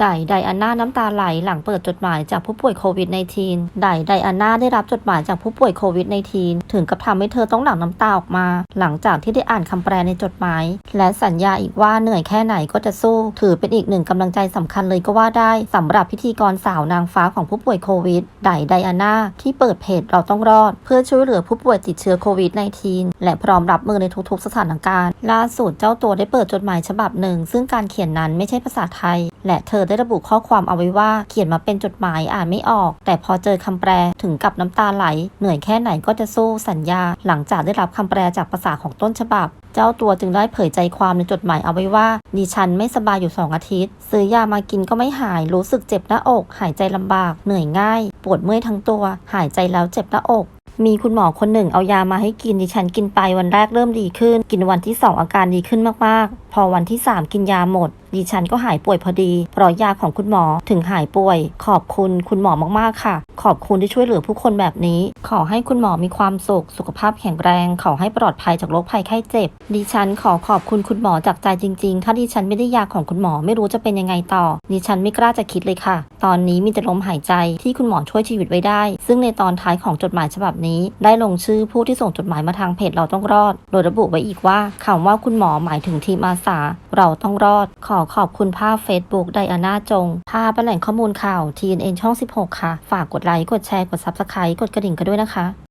ไดไดอาน่าน้ำตาไหลหลังเปิดจดหมายจากผู้ป่วยโควิด -19 ไดไดอาน่าได้รับจดหมายจากผู้ป่วยโควิด -19 ถึงกับทำให้เธอต้องหลั่งน้ำตาออกมา หลังจากที่ได้อ่านคำแปลในจดหมาย และสัญญาอีกว่าเหนื่อยแค่ไหนก็จะสู้ ถือเป็นอีกหนึ่งกำลังใจสำคัญเลยก็ว่าได้สำหรับพิธีกรสาวนางฟ้าของผู้ป่วยโควิดไดไดอาน่าที่เปิดเพจเราต้องรอด เพื่อช่วยเหลือผู้ป่วยติดเชื้อโควิด -19 และพร้อมรับมือในทุกๆ สถานการณ์ ล่าสุดเจ้าตัวได้เปิดจดหมายฉบับหนึ่ง ซึ่งการเขียนนั้นไม่ใช่ภาษาไทย และเธอได้ระบุข้อความเอาไว้ว่าเขียนมาเป็นจดหมายอ่านไม่ออก แต่พอเจอคำแปลถึงกับน้ำตาไหล เหนื่อยแค่ไหนก็จะสู้สัญญา หลังจากได้รับคำแปลจากภาษาของต้นฉบับ เจ้าตัวจึงได้เผยใจความในจดหมายเอาไว้ว่าดิฉันไม่สบายอยู่ 2 อาทิตย์ ซื้อยามากินก็ไม่หายรู้สึกเจ็บหน้าอก หายใจลำบาก เหนื่อยง่าย ปวดเมื่อยทั้งตัว หายใจแล้วเจ็บหน้าอกมีคุณหมอคนหนึ่งเอายามาให้กินดิฉันกินไปวันแรกเริ่มดีขึ้น กินวันที่ 2 อาการดีขึ้นมาก ๆ พอวันที่ 3 กินยาหมด ดิฉันก็หายป่วยพอดีเพราะยาของคุณหมอถึงหายป่วย ขอบคุณคุณหมอมากๆค่ะ ขอบคุณที่ช่วยเหลือผู้คนแบบนี้ ขอให้คุณหมอมีความสุข สุขภาพแข็งแรง ขอให้ปลอดภัยจากโรคภัยไข้เจ็บ ดิฉันขอขอบคุณคุณหมอจากใจจริง ๆ ถ้าดิฉันไม่ได้ยาของคุณหมอไม่รู้จะเป็นยังไงต่อ ดิฉันไม่กล้าจะคิดเลยค่ะ ตอนนี้มีแต่ลมหายใจที่คุณหมอช่วยชีวิตไว้ได้ ซึ่งในตอนท้ายของจดหมายฉบับนี้ ได้ลงชื่อผู้ที่ส่งจดหมายมาทางเพจเราต้องรอด โดยระบุไว้อีกว่าคำว่าคุณหมอหมายถึงทีมอาสา เราต้องรอด ขอขอบคุณภาพ Facebook ไดอาน่าจง ภาพเป็นแหล่งข้อมูลข่าว TNN ช่อง 16 ค่ะ ฝากกดไลค์ กดแชร์ กด Subscribe กดกระดิ่งกันด้วยนะคะ